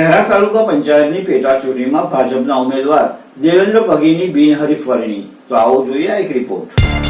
શહેરા તાલુકા પંચાયતની પેટા ચૂંટણીમાં ભાજપના ઉમેદવાર દેવેન્દ્ર પગીની બિનહરીફ વરણી. તો આવો જોઈએ એક રિપોર્ટ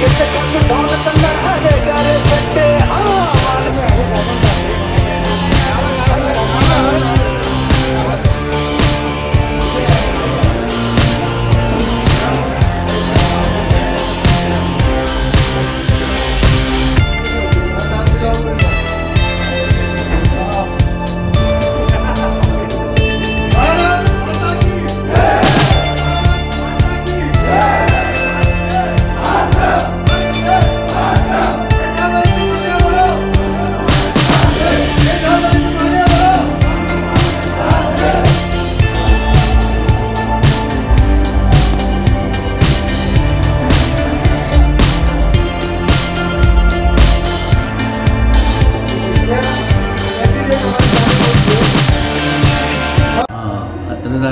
ಕೆಟ್ಟ ಕಟ್ಟು ಡಾಲ್ ತನ್ನ ಹಣೆಗಾರೆ ಸಟ್ಟೆ ಹಾ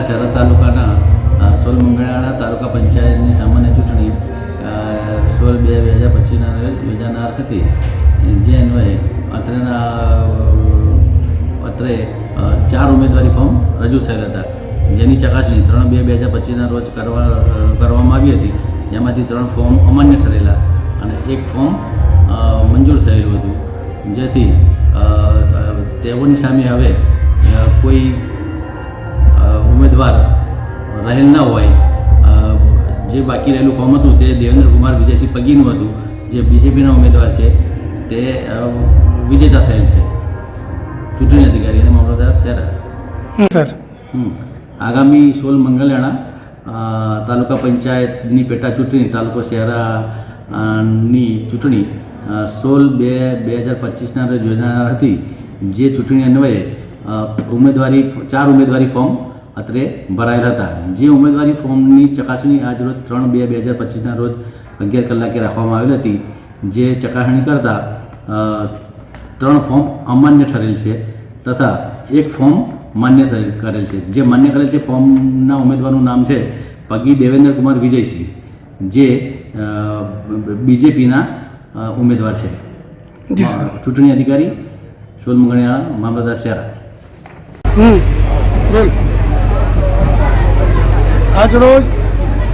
શરદ તાલુકાના સોલ મંગળાણા તાલુકા પંચાયતની સામાન્ય ચૂંટણી સોળ બે બે હજાર પચીસના રોજ યોજાનાર હતી. જે અન્વયે અત્રેના અત્રે ચાર ઉમેદવારી ફોર્મ રજૂ થયેલ હતા. જેની ચકાસણી ત્રણ બે બે હજાર પચીસના રોજ કરવા કરવામાં આવી હતી. જેમાંથી ત્રણ ફોર્મ અમાન્ય ઠરેલા અને એક ફોર્મ મંજૂર થયેલું હતું. જેથી તેઓની સામે હવે કોઈ ઉમેદવાર રહેલ ન હોય જે બાકી રહેલું ફોર્મ હતું તે દેવેન્દ્ર કુમાર વિજયસિંહ પગીનું હતું જે બીજેપીના ઉમેદવાર છે તે વિજેતા થયેલ છે. ચૂંટણી અધિકારી અને મામલતદાર શહેરા સર. આગામી સોળ મંગલયાણા અ, તાલુકા પંચાયતની પેટા ચૂંટણી તાલુકો શહેરા ની ચૂંટણી સોલ સોળ બે બે હજાર પચીસના યોજાનાર હતી. જે ચૂંટણી અન્વયે ઉમેદવારી ચાર ઉમેદવારી ફોર્મ અત્રે ભરાયેલા હતા જે ઉમેદવારી ફોર્મની ચકાસણી આજ રોજ ત્રણ બે બે હજાર પચીસના રોજ અગિયાર કલાકે રાખવામાં આવેલ હતી. જે ચકાસણી કરતાં ત્રણ ફોર્મ અમાન્ય ઠરેલ છે તથા એક ફોર્મ માન્ય કરેલ છે. જે માન્ય કરેલ છે ફોર્મના ઉમેદવારનું નામ છે પગી દેવેન્દ્ર કુમાર વિજયસિંહ જે બીજેપીના ઉમેદવાર છે. ચૂંટણી અધિકારી સોલ મંગણિયાળા મામલતદાર શેરા. હમ બોલ. આજરોજ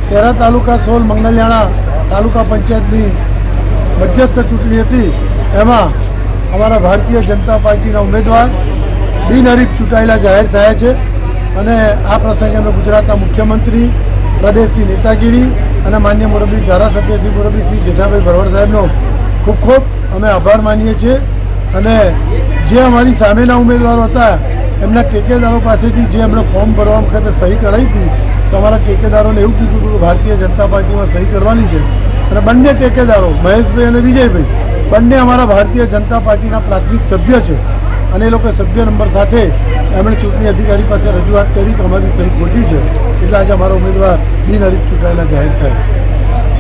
શહેરા તાલુકા સોલ મંગલિયાણા તાલુકા પંચાયતની મધ્યસ્થ ચૂંટણી હતી. એમાં અમારા ભારતીય જનતા પાર્ટીના ઉમેદવાર બિનહરીફ ચૂંટાયેલા જાહેર થયા છે અને આ પ્રસંગે અમે ગુજરાતના મુખ્યમંત્રી, પ્રદેશની નેતાગીરી અને માન્ય મોરબી ધારાસભ્ય શ્રી મોરબી શ્રી જેઠાભાઈ ભરવાડ સાહેબનો ખૂબ ખૂબ અમે આભાર માનીએ છીએ અને જે અમારી સામેના ઉમેદવારો હતા, એમના ટેકેદારો પાસેથી જે એમણે ફોર્મ ભરવા વખતે સહી કરાવી હતી તો અમારા ટેકેદારોને એવું કીધું હતું કે ભારતીય જનતા પાર્ટીમાં સહી કરવાની છે. અને બંને ટેકેદારો, મહેશભાઈ અને વિજયભાઈ, બંને અમારા ભારતીય જનતા પાર્ટીના પ્રાથમિક સભ્ય છે. અને એ લોકો સભ્ય નંબર સાથે એમણે ચૂંટણી અધિકારી પાસે રજૂઆત કરી કે અમારી સહી ખોટી છે. એટલે આજે અમારો ઉમેદવાર બિનહરીફ ચૂંટાયેલા જાહેર થયા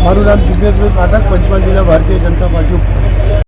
મારું નામ જિજ્ઞેશભાઈ પાઠક, પંચમહાલ જિલ્લા ભારતીય જનતા પાર્ટી